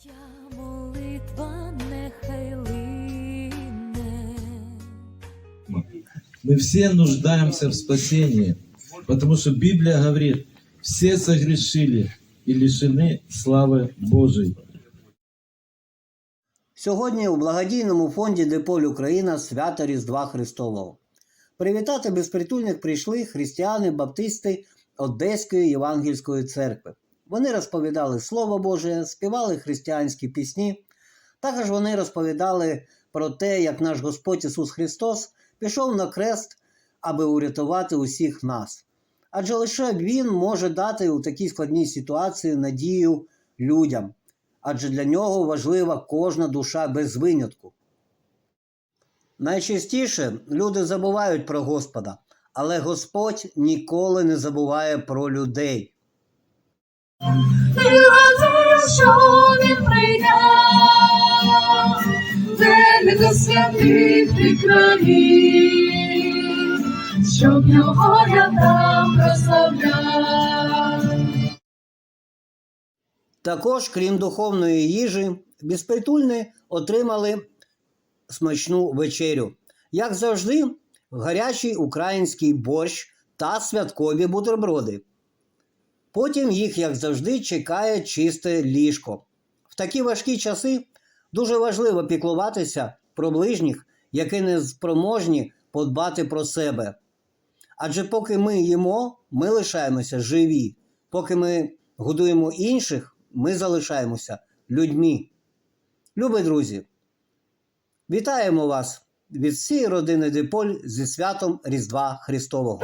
Моя молитва нехай лине. Мы все нуждаемся в спасении, потому что Библия говорит, все согрешили и лишены славы Божией. Сьогодні у благодійному фонді Деполь Україна свято Різдва Христового. Привітати безпритульних прийшли християни баптисти Одеської Євангельської церкви. Вони розповідали Слово Боже, співали християнські пісні. Також вони розповідали про те, як наш Господь Ісус Христос пішов на крест, аби урятувати усіх нас. Адже лише Він може дати у такій складній ситуації надію людям адже для нього важлива кожна душа без винятку. Найчастіше люди забувають про Господа, але Господь ніколи не забуває про людей. Ти що він прийде, де не до святих ти країн, щоб його я там прославляв. Також, крім духовної їжі, безпритульні отримали смачну вечерю. Як завжди, гарячий український борщ та святкові бутерброди. Потім їх, як завжди, чекає чисте ліжко. В такі важкі часи дуже важливо піклуватися про ближніх, які не спроможні подбати про себе. Адже поки ми їмо, ми лишаємося живі. Поки ми годуємо інших, ми залишаємося людьми. Любі друзі, вітаємо вас від всієї родини Диполь зі святом Різдва Христового.